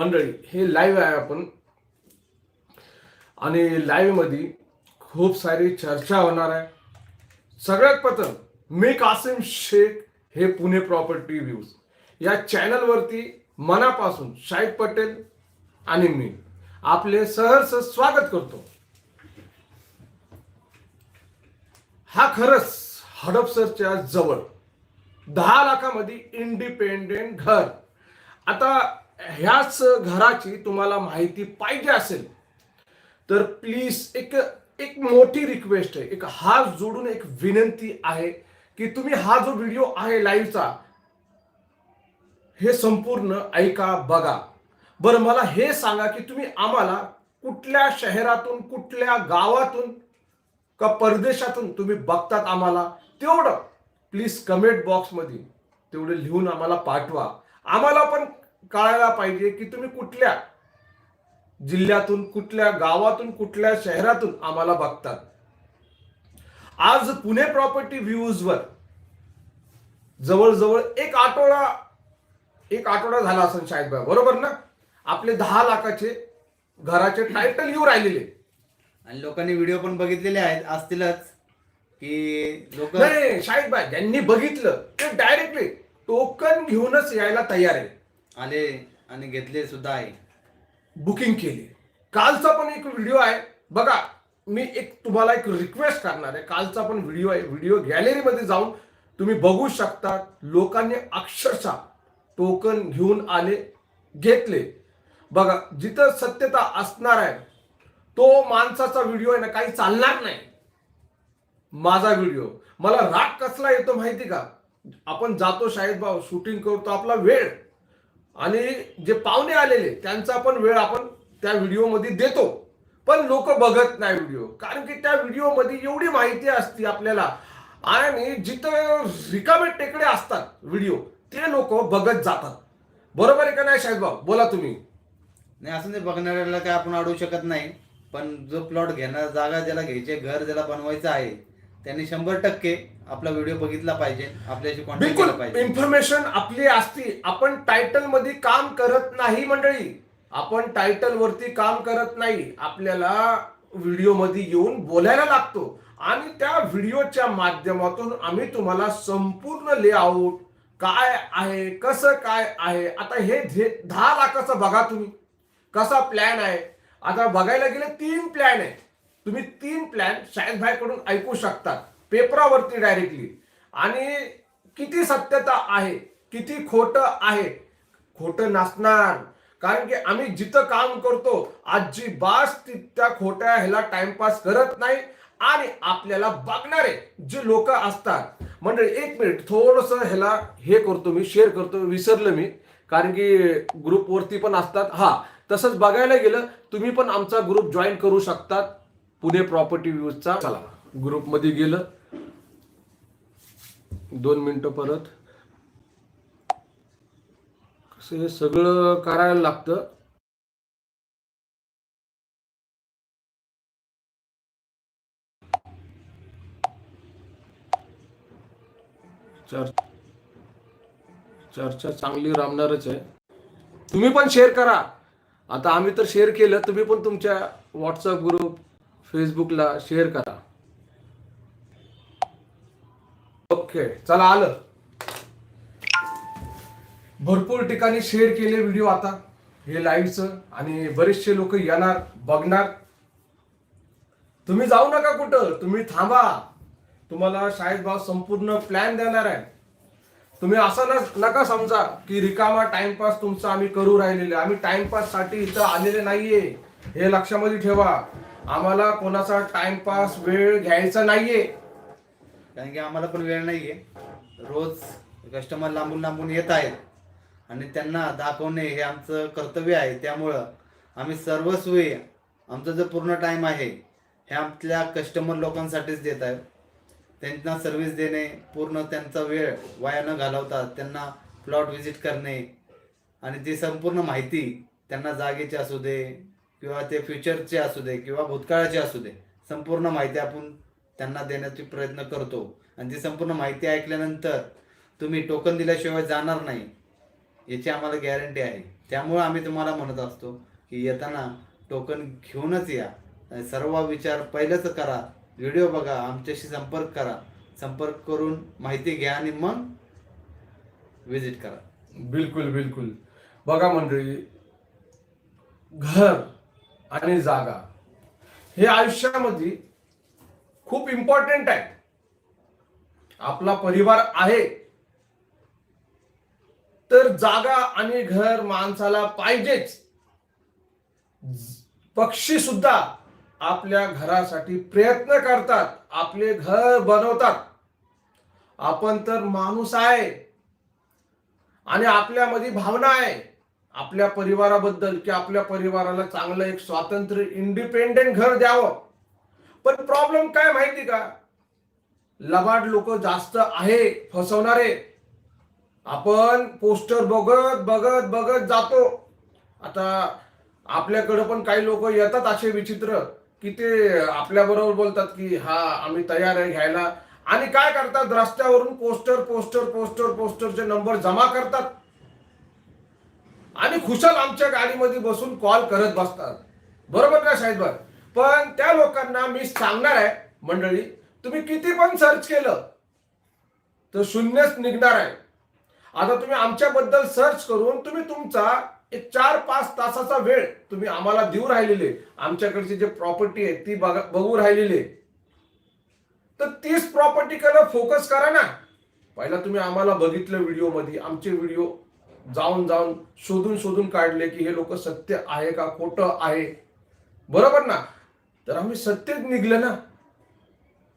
मंडळी हे लाईव्ह आहे आपण. आणि लाईव्हमध्ये खूप सारी चर्चा होणार आहे. सगळ्यात प्रथम मी कासिम शेख हे पुणे प्रॉपर्टी व्ह्यूज या चॅनलवरती मनापासून शाहिद पटेल आणि मी आपले सहर्ष स्वागत करतो. हा खरंच हडपसरच्या जवळ दहा लाखामध्ये इंडिपेंडेंट घर. आता ह्याच घराची तुम्हाला माहिती पाहिजे असेल तर प्लीज एक एक मोठी रिक्वेस्ट आहे. एक हात जोडून एक विनंती आहे की तुम्ही हा जो व्हिडिओ आहे लाईव्हचा हे संपूर्ण ऐका बघा. बरं मला हे सांगा की तुम्ही आम्हाला कुठल्या शहरातून कुठल्या गावातून का परदेशातून तुम्ही बघतात आम्हाला? तेवढं प्लीज कमेंट बॉक्समध्ये तेवढं लिहून आम्हाला पाठवा. आम्हाला पण कळायला पाहिजे की तुम्ही कुठल्या जिल्ह्यातून कुठल्या गावातून कुठल्या शहरातून आम्हाला बघतात. आज पुणे प्रॉपर्टी व्ह्यूजवर जवळजवळ एक आठवडा एक आठवडा झाला असेल शायद बा, बरोबर ना? आपले दहा लाखाचे घराचे टायटल येऊ राहिलेले. आणि लोकांनी व्हिडिओ पण बघितलेले आहेत असतीलच की लोक शाहिद भाई ज्यांनी बघितलं ते डायरेक्टली टोकन घेऊनच यायला तयार आहे आले आणि घेतले सुद्धा आहे. बुकिंग केली. कालचा पण एक व्हिडिओ आहे. बघा मी एक तुम्हाला एक रिक्वेस्ट करणार आहे. कालचा पण व्हिडिओ आहे. व्हिडिओ गॅलरीमध्ये जाऊन तुम्ही बघू शकता. लोकांनी अक्षरशः टोकन घेऊन आले घेतले. बघा जिथं सत्यता असणार आहे तो माणसाचा व्हिडिओ आहे ना काही चालणार नाही. माझा व्हिडिओ मला राग कसला येतो माहिती का? आपण जातो शाळेत भाऊ शूटिंग करतो आपला वेळ. आणि जे पाहुणे आलेले त्यांचा पण वेळ आपण त्या व्हिडिओमध्ये देतो. पण लोक बघत नाही व्हिडिओ. कारण की त्या व्हिडिओमध्ये एवढी माहिती असते आपल्याला. आणि जिथं रिकामे टेकडे असतात व्हिडिओ ते लोक बघत जातात. बरोबर आहे का नाही साहेबबाब बोला तुम्ही. नाही असं नाही बघणाऱ्याला काय आपण अडवू शकत नाही. पण जो प्लॉट घेणार जागा ज्याला घ्यायचे घर ज्याला बनवायचं आहे त्यांनी शंभर टक्के आपला व्हिडिओ बघितला पाहिजे. आपल्याशी कॉन्टॅक्ट केला बिलकुल पाहिजे. इन्फॉर्मेशन आपली असती. आपण टायटलमध्ये काम करत नाही मंडळी. आपण टायटल वरती काम करत नाही. आपल्याला व्हिडिओमध्ये येऊन बोलायला लागतो. आणि त्या व्हिडिओच्या माध्यमातून आम्ही तुम्हाला संपूर्ण लेआउट काय आहे कसं काय आहे आता हे दहा लाखाचं बघा तुम्ही. कसा प्लॅन आहे? आता बघायला गेले तीन प्लॅन आहे. तुम्ही तीन प्लॅन शाहिद भाईकडून ऐकू शकता. पेपरावरती डायरेक्टली आणि किती सत्यता आहे किती खोटं आहे. खोटं नसणार. कारण की आम्ही जिथं काम करतो आजी बास त्या खोट्या ह्याला टाइमपास करत नाही आणि आपल्याला बघणारे जे लोक असतात. म्हणजे एक मिनिट थोडस ह्याला हे करतो मी शेअर करतो विसरलं मी. कारण की ग्रुपवरती पण असतात. हा तसंच बघायला गेलं तुम्ही पण आमचा ग्रुप जॉईन करू शकतात. पुणे प्रॉपर्टी व्ह्यूजचा चला. ग्रुपमध्ये गेलं. दोन मिनटं परत. कसं हे सगळं करायला लागतं. चर चर्चा चांगली रामणारच आहे. तुम्ही पण शेअर करा. आता आम्ही तर शेअर केलं तुम्ही पण तुमच्या व्हॉट्सअप ग्रुप फेसबुकला शेअर करा. ओके चला आलं. भरपूर ठिकाणी शेअर केले व्हिडिओ आता. हे लाईव्हचं आणि बरेचसे लोक येणार बघणार. तुम्ही जाऊ नका कुठं तुम्ही थांबा. तुम्हाला शाळेत भाव संपूर्ण प्लॅन देणार आहे. तुम्ही असं नका समजा की रिकामा टाइमपास तुमचा आम्ही करू राहिलेले आम्ही टाइमपाससाठी इथं आलेले नाहीये. हे लक्षामध्ये ठेवा. आम्हाला कोणाचा टाइमपास वेळ घ्यायचा नाहीये. कारण की आम्हाला पण वेळ नाहीये. रोज कस्टमर लांबून लांबून येत आहेत. आणि त्यांना दाखवणे हे आमचं कर्तव्य आहे. त्यामुळं आम्ही सर्वस्वी आमचा जो पूर्ण टाईम आहे हे आपल्या कस्टमर लोकांसाठीच देत आहे. त्यांना सर्व्हिस देणे पूर्ण त्यांचा वेळ वाया न घालवता त्यांना प्लॉट व्हिजिट करणे आणि ती संपूर्ण माहिती त्यांना जागेची असू दे किंवा ते फ्युचरचे असू दे किंवा भूतकाळाचे असू दे संपूर्ण माहिती आपण त्यांना देण्याचा प्रयत्न करतो. आणि ती संपूर्ण माहिती ऐकल्यानंतर तुम्ही टोकन दिल्याशिवाय जाणार नाही याची आम्हाला गॅरंटी आहे. त्यामुळं आम्ही तुम्हाला म्हणत असतो की येताना टोकन घेऊनच या. सर्व विचार पहिलंच करा व्हिडिओ बघा आमच्याशी संपर्क करा. संपर्क करून माहिती घ्या आणि मग विजिट करा. बिलकुल बिलकुल. बघा मंडळी घर आणि जागा. हे आयुष्यामध्ये खूप इम्पॉर्टंट आहे. आपला परिवार आहे. तर जागा आणि घर माणसाला पाहिजेच. पक्षी सुद्धा आपल्या घरासाठी प्रयत्न करतात. आपले घर बनवतात. आपण तर माणूस आहे. आणि आपल्यामध्ये भावना आहे. आपल्या परिवाराबद्दल की आपल्या परिवाराला चांगलं एक स्वातंत्र्य इंडिपेंडेंट घर द्यावं. पण प्रॉब्लेम काय माहिती का? लबाड लोक जास्त आहे फसवणारे. आपण पोस्टर बघत बघत बघत जातो. आता आपल्याकडं पण काही लोक येतात असे विचित्र की ते आपल्या बरोबर बोलतात की हा आम्ही तयार आहे घ्यायला. आणि काय करतात? रस्त्यावरून पोस्टर पोस्टर पोस्टर पोस्टरचे नंबर जमा करतात. आणि खुशाल आमच्या गाडीमध्ये बसून कॉल करत बसतात. बरोबर ना साहेब? पण त्या लोकांना मी सांगणार आहे मंडळी तुम्ही किती पण सर्च केलं तर शून्यच निघणार आहे. आता तुम्ही आमच्याबद्दल सर्च करून तुम्ही तुमचा एक चार पाच तासाचा वेळ तुम्ही आम्हाला देऊ राहिलेले. आमच्याकडची जे प्रॉपर्टी आहे ती बघू राहिलेली. तर तीच प्रॉपर्टीकडे फोकस करा ना. पहिला तुम्ही आम्हाला बघितलं व्हिडिओमध्ये आमचे व्हिडिओ जाऊन जाऊन शोधून शोधून काढले की हे लोक सत्य आहे का खोटं आहे. बरोबर ना? तर आम्ही सत्यच निघलं ना?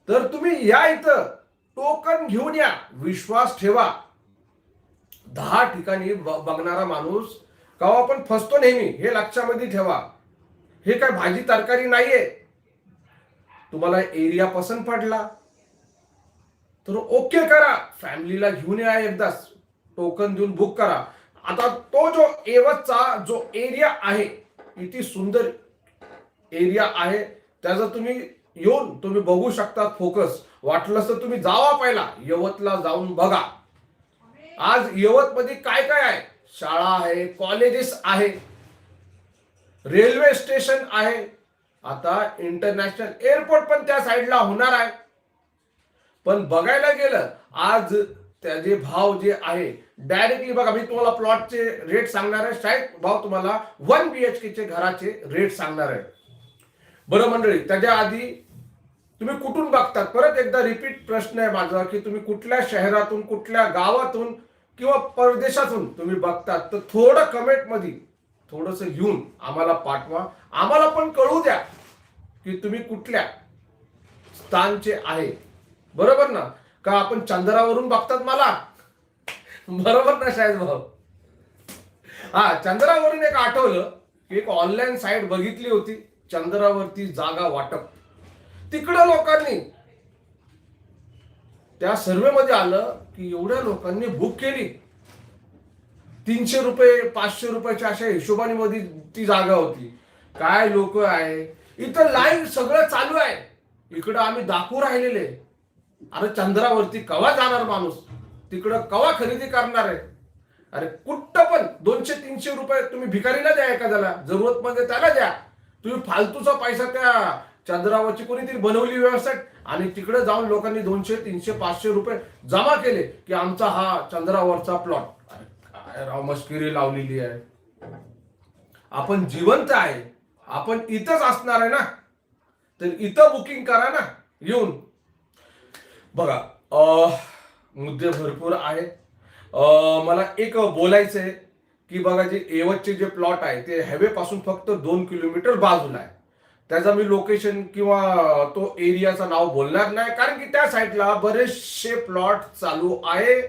तर तुम्ही या इथं टोकन घेऊन या विश्वास ठेवा. दहा ठिकाणी बघणारा माणूस कवा पण फसतो नेहमी हे लक्षामध्ये ठेवा. हे काय भाजी तरकारी नाहीये. तुम्हाला एरिया पसंत पडला. तर ओके करा. फॅमिलीला घेऊन या एकदाच. टोकन देऊन बुक करा. आता तो जो एवचा जो एरिया आहे किती सुंदर एरिया आहे त्याचा तुम्ही येऊन तुम्ही बघू शकता फोकस वाटलं तर तुम्ही जावा पहिला यवतला जाऊन बघा. आज यवत मध्ये काय काय आहे? शाळा आहे कॉलेजेस आहे रेल्वे स्टेशन आहे. आता इंटरनॅशनल एअरपोर्ट पण त्या साईडला होणार आहे. पण बघायला गेलं आज त्याचे भाव जे आहे डायरेक्टली बघा मी तुम्हाला प्लॉटचे रेट सांगणार आहे. शाळेत भाव तुम्हाला वन बी एच चे घराचे रेट सांगणार आहे. बरं मंडळी त्याच्या आधी तुम्ही कुठून बघतात? परत एकदा रिपीट प्रश्न आहे माझा की तुम्ही कुठल्या शहरातून कुठल्या गावातून किंवा परदेशातून तुम्ही बघतात? तर थोडं कमेंटमध्ये थोडस घेऊन आम्हाला पाठवा. आम्हाला पण कळू द्या की तुम्ही कुठल्या स्थानचे आहे. बरोबर ना? का आपण चंद्रावरून बघतात मला? बरोबर ना शायद भाऊ? हा चंद्रावरून एक आठवलं की एक ऑनलाईन साईट बघितली होती चंद्रावरती जागा वाटप. तिकडं लोकांनी त्या सर्वे मध्ये आलं की एवढ्या लोकांनी बुक केली. तीनशे रुपये पाचशे रुपयाच्या अशा हिशोबाने मध्ये ती जागा होती. काय लोक आहे? इथं लाईव्ह सगळं चालू आहे. इकडं आम्ही दाखवू राहिलेले. अरे चंद्रावरती कवा जाणार माणूस? तिकडं कवा खरेदी करणार आहे? अरे कुठं पण दोनशे तीनशे रुपये तुम्ही भिकारीला द्या एखाद्याला. जरूरतमध्ये त्याला द्या. तुम्ही फालतूचा पैसा त्या चंद्रावरची कोणीतरी बनवली व्यवसाय आणि तिकडे जाऊन लोकांनी दोनशे तीनशे पाचशे रुपये जमा केले की आमचा हा चंद्रावरचा प्लॉट काय राव मस्किरी लावलेली आहे. आपण जिवंत आहे. आपण इथंच असणार आहे ना. तर इथं बुकिंग करा ना. येऊन. बघा मुद्दे भरपूर आहेत. मला एक बोलायचं आहे की बघा जे एवतचे जे प्लॉट आहे ते हायवे पासून फक्त दोन किलोमीटर बाजूला आहे. त्याचा मी लोकेशन किंवा तो एरियाचं नाव बोलणार नाही कारण की त्या साईडला बरेचसे प्लॉट चालू आहे.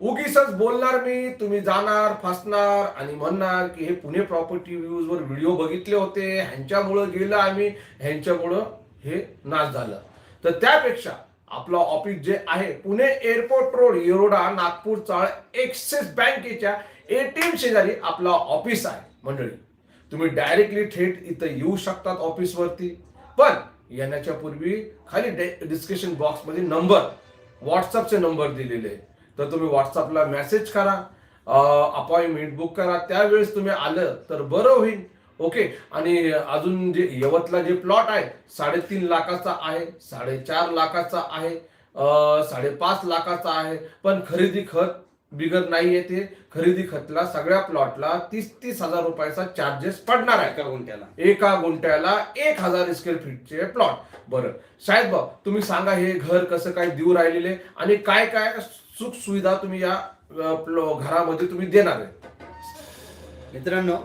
उगीच बोलणार मी तुम्ही जाणार फसणार आणि म्हणणार की हे पुणे प्रॉपर्टी व्ह्यूज वर व्हिडिओ बघितले होते. ह्यांच्यामुळं गेलं आम्ही ह्यांच्यामुळं हे नाश झालं. तर त्यापेक्षा आपलं ऑफिस जे आहे Pune airport road Yerawada Nagpur Chawl Axis बँकेच्या एटीएम शेजारी आपला ऑफिस आहे मंडळी. तुम्ही डायरेक्टली थेट इथं येऊ शकतात ऑफिसवरती पण येण्याच्या पूर्वी खाली डिस्क्रिप्शन बॉक्समध्ये नंबर व्हॉट्सअपचे नंबर दिलेले तर तुम्ही व्हॉट्सअपला मेसेज करा अपॉइंटमेंट बुक करा. त्यावेळेस तुम्ही आलं तर बरं होईल. ओके आणि अजून जे यवतला जे प्लॉट आहे साडेतीन लाखाचा आहे साडेचार लाखाचा आहे साडेपाच लाखाचा आहे पण खरेदी खत बिगत नाहीये ते. खरेदी खतला सगळ्या प्लॉटला तीस तीस हजार रुपयाचा चार्जेस पडणार आहे. एका गुंठ्याला. एका गुंठ्याला एक हजार स्क्वेअर फीटचे प्लॉट बरं. शायद भाऊ तुम्ही सांगा हे घर कसं काय देऊ राहिलेले आणि काय काय सुख सुविधा तुम्ही या घरामध्ये तुम्ही देणार आहे? मित्रांनो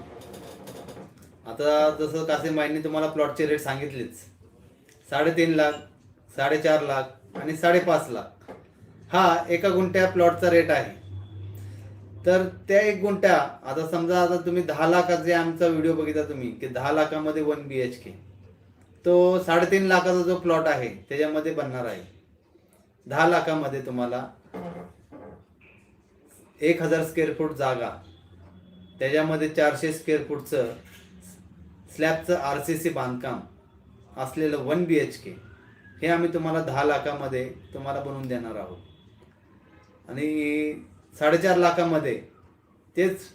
आता जसं कासे बाईंनी तुम्हाला प्लॉटचे रेट सांगितलेच. साडेतीन लाख साडेचार लाख आणि साडेपाच लाख. हा एका गुंठ्या प्लॉटचा रेट आहे. तर त्या एक गुंठ्या आता समजा आता तुम्ही दहा लाखाचे आमचा व्हिडिओ बघितला तुम्ही की दहा लाखामध्ये वन बी एच के तो साडेतीन लाखाचा जो प्लॉट आहे त्याच्यामध्ये बनणार आहे. दहा लाखामध्ये तुम्हाला एक हजार स्क्वेअर फूट जागा त्याच्यामध्ये चारशे स्क्वेअर फूटचं स्लॅबचं आर सी सी बांधकाम असलेलं वन बी एच के हे आम्ही तुम्हाला दहा लाखामध्ये तुम्हाला बनवून देणार आहोत. आणि साडेचार लाखामध्ये तेच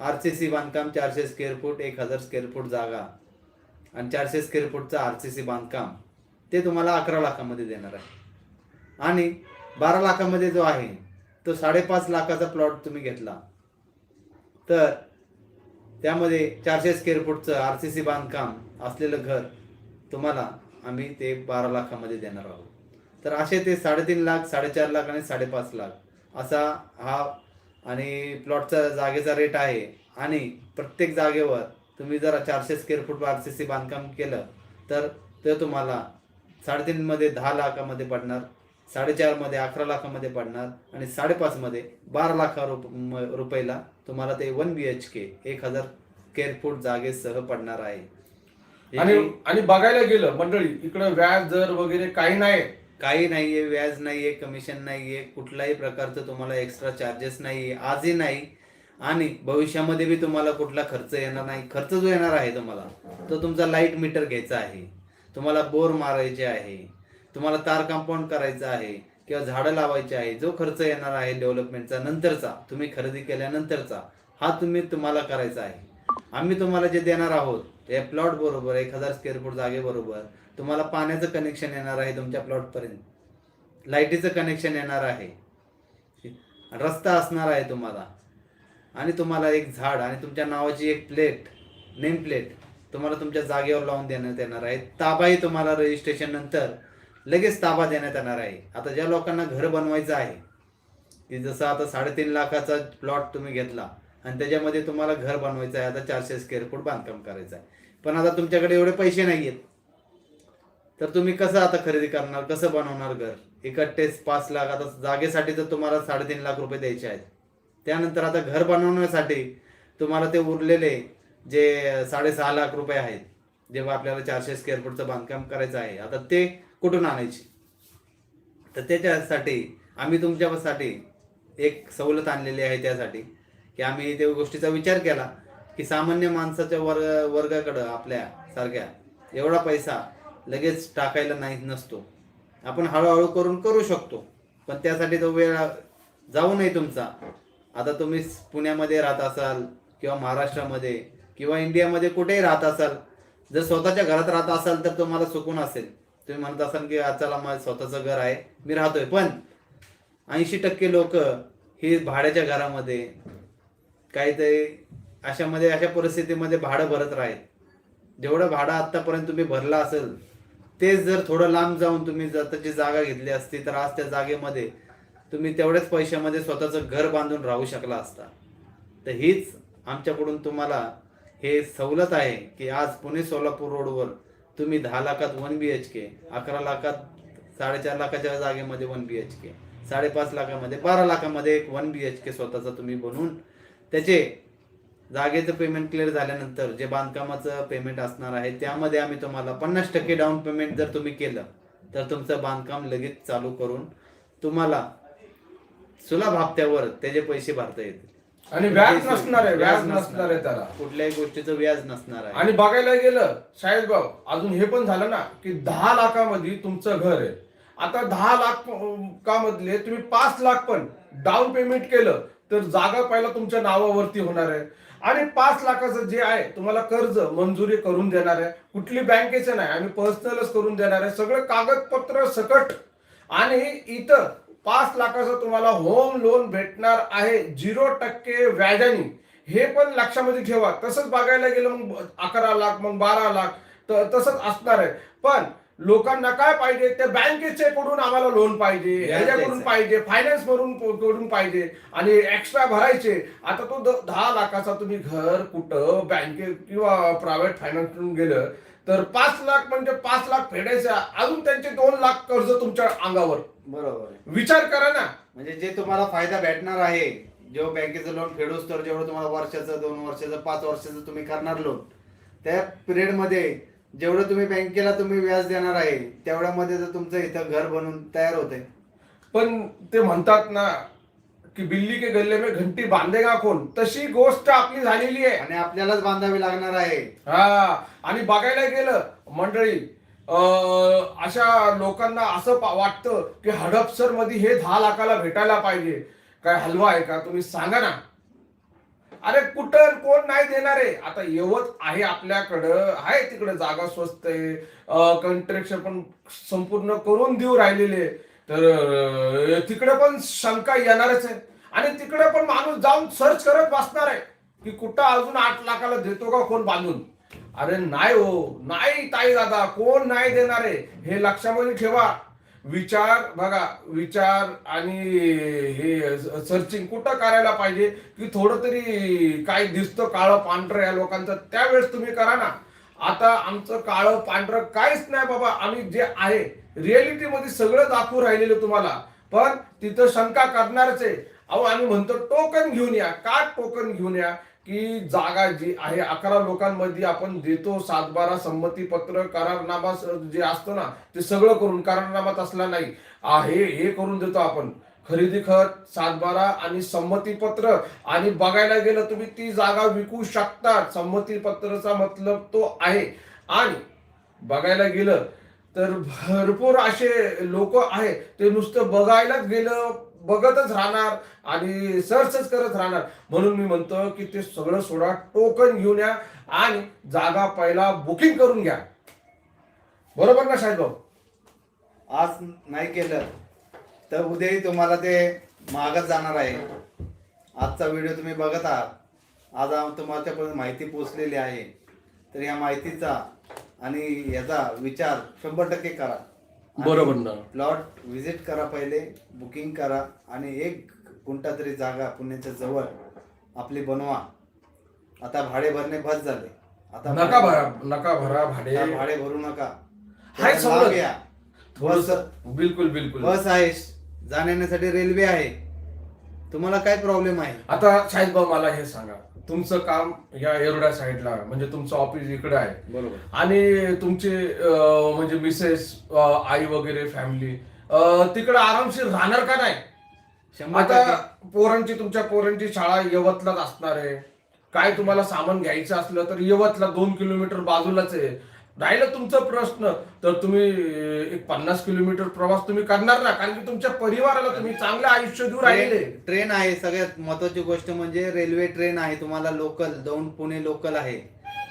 आर सी सी बांधकाम चारशे स्क्वेअर फूट एक हजार स्क्वेअर फूट जागा आणि चारशे स्क्वेअर फूटचं आर सी सी बांधकाम ते तुम्हाला अकरा लाखामध्ये देणार आहे. आणि बारा लाखामध्ये जो आहे तो साडेपाच लाखाचा प्लॉट तुम्ही घेतला. तर त्यामध्ये चारशे स्क्वेअर फूटचं आर सी सी बांधकाम असलेलं घर तुम्हाला आम्ही ते बारा लाखामध्ये देणार आहोत. तर असे ते साडेतीन लाख साडेचार लाख आणि साडेपाच लाख असा हा आणि प्लॉटचा जागेचा रेट आहे. आणि प्रत्येक जागेवर तुम्ही जर चारशे square foot R C C बांधकाम केलं तर ते तुम्हाला साडेतीनमध्ये दहा लाखामध्ये पडणार. साडेचारमध्ये अकरा लाखामध्ये पडणार आणि साडेपाचमध्ये बारा लाखा रुप रुपयाला तुम्हाला ते वन बी एच के एक हजार स्क्वेअर फूट जागेसह पडणार आहे. आणि आणि बघायला गेलं मंडळी इकडे व्याज दर वगैरे काही नाही काही नाहीये व्याज नाहीये कमिशन नाहीये कुठल्याही प्रकारचं तुम्हाला एक्स्ट्रा चार्जेस नाहीये आजही नाही. आणि भविष्यामध्ये बी तुम्हाला कुठला खर्च येणार नाही. खर्च जो येणार आहे तुम्हाला तो तुमचा लाइट मीटर घ्यायचा आहे. तुम्हाला बोर मारायचे आहे. तुम्हाला तार कंपाऊंड करायचं आहे किंवा झाडं लावायची आहे जो खर्च येणार आहे डेव्हलपमेंटचा नंतरचा तुम्ही खरेदी केल्यानंतरचा हा तुम्ही तुम्हाला करायचा आहे. आम्ही तुम्हाला जे देणार आहोत या प्लॉट बरोबर एक हजार स्क्वेअर फूट जागेबरोबर तुम्हाला पाण्याचं कनेक्शन येणार आहे तुमच्या प्लॉटपर्यंत लाईटीचं कनेक्शन येणार आहे. रस्ता असणार आहे तुम्हाला. आणि तुम्हाला एक झाड आणि तुमच्या नावाची एक प्लेट नेम प्लेट तुम्हाला तुमच्या जागेवर लावून देण्यात येणार आहे. ताबाही तुम्हाला रजिस्ट्रेशन नंतर लगेच ताबा देण्यात येणार आहे. आता ज्या लोकांना घर बनवायचं आहे की जसं आता साडेतीन लाखाचा प्लॉट तुम्ही घेतला आणि त्याच्यामध्ये तुम्हाला घर बनवायचं आहे आता चारशे स्क्वेअर फूट बांधकाम करायचं आहे. पण आता तुमच्याकडे एवढे पैसे नाही आहेत तर तुम्ही कसं आता खरेदी करणार कसं बनवणार घर? इकट्टेच पाच लाख आता जागेसाठी तर तुम्हाला साडेतीन लाख रुपये द्यायचे आहेत. त्यानंतर आता घर बनवण्यासाठी तुम्हाला ते उरलेले जे साडेसहा लाख रुपये आहेत जेव्हा आपल्याला चारशे स्क्वेअर फूटचं बांधकाम करायचं आहे आता ते कुठून आणायची? तर त्याच्यासाठी आम्ही तुमच्यासाठी एक सवलत आणलेली आहे त्यासाठी की आम्ही त्या गोष्टीचा विचार केला की सामान्य माणसाच्या वर्ग वर्गाकडं आपल्या सारख्या एवढा पैसा लगेच टाकायला नाही नसतो. आपण हळूहळू करून करू शकतो पण त्यासाठी तो वेळ जाऊ नये तुमचा. आता तुम्ही पुण्यामध्ये राहत असाल किंवा महाराष्ट्रामध्ये किंवा इंडियामध्ये कुठेही राहत असाल जर स्वतःच्या घरात राहत असाल तर तुम्हाला सुकून असेल. तुम्ही म्हणत असाल की आज चला माझं स्वतःचं घर आहे. मी राहतोय. पण ऐंशी टक्के लोक ही भाड्याच्या घरामध्ये काहीतरी अशामध्ये अशा परिस्थितीमध्ये भाडं भरत राहील. जेवढं भाडं आत्तापर्यंत तुम्ही भरला असेल तेच जर थोडं लांब जाऊन तुम्ही जर त्याची जागा घेतली असती तर आज त्या जागेमध्ये तुम्ही तेवढ्याच पैशामध्ये स्वतःचं घर बांधून राहू शकला असता. तर हीच आमच्याकडून तुम्हाला हे सवलत आहे की आज पुणे सोलापूर रोडवर तुम्ही दहा लाखात वन बी एच के अकरा लाखात साडेचार लाखाच्या जागेमध्ये वन बी एच के साडेपाच लाखामध्ये बारा लाखामध्ये एक वन बी एच के स्वतःचं तुम्ही बनवून त्याचे जागेचं पेमेंट क्लिअर झाल्यानंतर जे बांधकामाचं पेमेंट असणार आहे त्यामध्ये आम्ही तुम्हाला पन्नास टक्के डाऊन पेमेंट जर तुम्ही केलं तर तुमचं बांधकाम लगेच चालू करून तुम्हाला सुलभ हप्त्यावर त्याचे पैसे भरता येतील. आणि व्याज नसणार आहे व्याज नसणार. आहे त्याला. कुठल्याही गोष्टीचं व्याज नसणार आहे. आणि बघायला गेलं शाहीर भाऊ अजून हे पण झालं ना की दहा लाखामध्ये तुमचं घर आहे. आता दहा लाख का मधले तुम्ही पाच लाख पण डाऊन पेमेंट केलं तर जागा पहिला तुमच्या नावावरती होणार आहे. आणि पाच लाखाचं जे आहे तुम्हाला कर्ज मंजुरी करून देणार आहे. कुठली बँकेचं नाही आम्ही पर्सनलच करून देणार आहे. सगळं कागदपत्र सकट. आणि इथं पाच लाखाचं तुम्हाला होम लोन भेटणार आहे. झिरो टक्के व्याजाने. हे पण लक्षामध्ये ठेवा. तसंच बघायला गेलं मग अकरा लाख मग बारा लाख तर तसंच असणार आहे. पण लोकांना काय पाहिजे? त्या बँकेचे कडून आम्हाला लोन पाहिजे ह्याच्याकडून. पाहिजे फायनान्स भरून कडून पाहिजे आणि एक्स्ट्रा भरायचे. आता तो दहा लाखाचा तुम्ही घर कुठं बँके किंवा प्रायव्हेट फायनान्स गेलं तर पाच लाख म्हणजे पाच लाख फेडायचा अजून त्यांचे दोन लाख कर्ज तुमच्या अंगावर. बरोबर आहे. विचार करा ना. म्हणजे जे तुम्हाला फायदा भेटणार आहे जेव्हा बँकेचं लोन फेडूस तर जेवढं तुम्हाला वर्षाचं दोन वर्षाचं पाच वर्षाचं तुम्ही करणार लोन त्या पिरियडमध्ये जेवढं तुम्ही बँकेला तुम्ही व्याज देणार आहे तेवढ्यामध्ये जर तुमचं इथं घर बनून तयार होतंय. पण ते म्हणतात ना की बिल्ली के गल्ले में घंटी बांधेगा कोण? तशी गोष्ट आपली झालेली आहे. आणि आपल्यालाच बांधावी लागणार आहे. हा. आणि बघायला गेलं मंडळी अं, अशा लोकांना असं पा- वाटतं की हडपसरमध्ये हे दहा लाखाला भेटायला पाहिजे. काय हलवा आहे का? तुम्ही सांगा ना. अरे कुठं कोण नाही देणार आहे. आता यवत आहे आपल्याकडं आहे तिकडे जागा स्वस्त आहे. कंट्रॅक्शन पण संपूर्ण करून देऊ राहिलेले तर तिकडे पण शंका येणारच आहे. आणि तिकडे पण माणूस जाऊन सर्च करत बसणार आहे की कुठं अजून आठ लाखाला देतो का कोण बांधून. अरे नाही हो नाही ताई दादा कोण नाही देणार आहे? हे लक्षामध्ये ठेवा. विचार बघा विचार आणि हे सर्चिंग कुठं करायला पाहिजे की थोडं तरी काय दिसतं काळं पांढरं या लोकांचं त्यावेळेस तुम्ही करा ना. आता आमचं काळं पांढरं काहीच नाही बाबा आम्ही जे आहे रिअलिटी मध्ये सगळं दाखवू राहिलेलं तुम्हाला. पण तिथं शंका करणारच आहे. अहो आम्ही म्हणतो टोकन घेऊन या. का टोकन घेऊन या? की जागा जी आहे अकरा लोकांमध्ये आपण देतो सातबारा संमती पत्र करारनामा जे असतं ना ते सगळं करून करारनामात असला नाही. आहे हे हे करून देतो आपण. खरेदी खत सातबारा आणि संमती पत्र आणि बघायला गेलं तुम्ही ती जागा विकू शकता. संमतीपत्रचा मतलब तो आहे. आणि बघायला गेलं तर भरपूर असे लोक आहे ते नुसतं बघायलाच गेलं बघतच राहणार आणि सर्चच करत राहणार. म्हणून मी म्हणतो की ते सगळं सोडा टोकन घेऊन या आणि जागा पहिला बुकिंग करून घ्या. बरोबर ना साहेब भाऊ? आज नाही केलं तर उद्याही तुम्हाला ते मागत जाणार आहे. आजचा व्हिडिओ तुम्ही बघत आहात. आज तुम्हाला तुमच्यापर्यंत माहिती पोचलेली आहे. तर या माहितीचा आणि याचा विचार शंभर टक्के करा. बरोबर ना. प्लॉट व्हिजिट करा पहिले बुकिंग करा आणि एक कोणता तरी जागा पुण्याच्या जवळ आपली बनवा. आता भाडे भरणे बस झाले. आता नका भरा नका भरा भाडे. आता भाडे भरू नका. हाय लांब सवलत. या. थोडस बस बिलकुल बिलकुल. बस आहे. जाण्यासाठी रेल्वे आहे. तुम्हाला काय प्रॉब्लेम आहे? आता शाहिद भाऊ मला हे सांगा. तुमचं काम या एरोडा साईडला म्हणजे तुमचं ऑफिस इकडे आहे. बरोबर. आणि तुमचे अं, म्हणजे मिसेस अं, आई वगैरे फॅमिली तिकडे आरामशीर राहणार का नाही? शंभर आता टक्के. पोरांची तुमच्या पोरांची शाळा यवतलाच असणार आहे. काय तुम्हाला सामान घ्यायचं असलं तर यवतला दोन किलोमीटर बाजूलाच आहे. राहिलं तुमचं प्रश्न तर तुम्ही एक पन्नास किलोमीटर प्रवास तुम्ही करणार ना कारण की तुमच्या परिवाराला तुम्ही चांगलं आयुष्य देऊ राहिले. ट्रेन- ट्रेन आहे सगळ्यात महत्वाची गोष्ट म्हणजे रेल्वे ट्रेन आहे तुम्हाला लोकल दौंड पुणे लोकल आहे.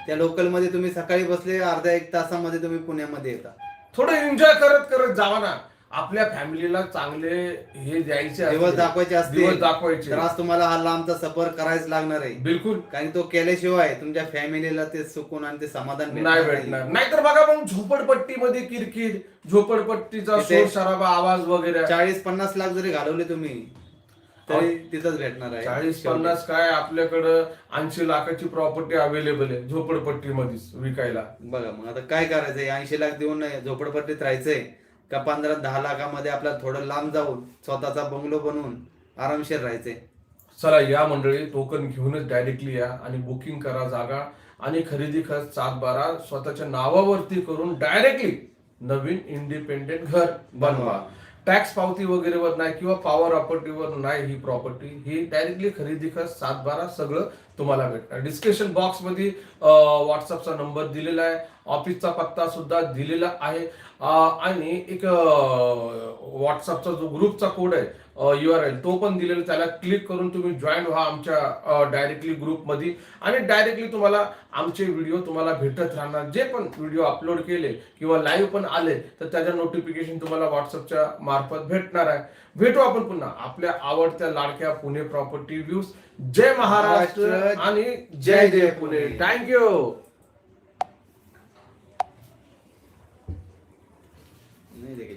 त्या लोकलमध्ये तुम्ही सकाळी बसले अर्ध्या एक तासामध्ये तुम्ही पुण्यामध्ये येता. थोडं एन्जॉय करत करत जावा ना. आपल्या फॅमिलीला चांगले हे द्यायचे. दिवस दाखवायचे असते दिवस दाखवायचे. तर आज तुम्हाला हा लांबचा सफर करायच लागणार आहे. बिलकुल. कारण तो केल्याशिवाय तुमच्या फॅमिलीला ते सुकून आणि ते समाधान नाही भेटणार. नाहीतर बघा मग झोपडपट्टीमध्ये किरकिर झोपडपट्टीचा तिथे- शोर शराबा आवाज वगैरे. चाळीस पन्नास लाख जरी घालवले तुम्ही तरी तिथंच भेटणार आहे. चाळीस पन्नास काय आपल्याकडं ऐंशी लाखाची प्रॉपर्टी अवेलेबल आहे झोपडपट्टीमध्येच विकायला. बघा मग आता काय करायचंय? ऐंशी लाख देऊन नाही झोपडपट्टीत राहायचंय. का पंधरा दहा लाखामध्ये आपल्याला थोडं लांब जाऊन स्वतःचा बंगलो बनवून आरामशीर राहायचे? चला या मंडळी टोकन घेऊनच डायरेक्टली या आणि बुकिंग करा जागा आणि खरेदी खर्च सात बारा स्वतःच्या नावावरती करून डायरेक्टली नवीन इंडिपेंडेंट घर बनवा. टॅक्स पावती वगैरेवर नाही किंवा पॉवर प्रॉपर्टीवर नाही ही प्रॉपर्टी ही डायरेक्टली खरेदी खर्च सात बारा सगळं तुम्हाला भेटणार. डिस्क्रिप्शन बॉक्समध्ये व्हॉट्सअपचा नंबर दिलेला आहे. ऑफिसचा पत्ता सुद्धा दिलेला आहे. आणि एक व्हॉट्सअपचा जो ग्रुपचा कोड आहे यू आर एल तो पण दिलेला त्याला क्लिक करून तुम्ही जॉईन व्हा आमच्या डायरेक्टली ग्रुपमध्ये आणि डायरेक्टली तुम्हाला आमचे व्हिडिओ तुम्हाला भेटत राहणार. जे पण व्हिडिओ अपलोड केले किंवा लाईव्ह पण आले तर त्याच्या नोटिफिकेशन तुम्हाला व्हॉट्सअपच्या मार्फत भेटणार आहे. भेटू आपण पुन्हा आपल्या आवडत्या लाडक्या पुणे प्रॉपर्टी व्ह्यूज जय महाराष्ट्र, आणि जय जय पुणे. थँक्यू नहीं देखे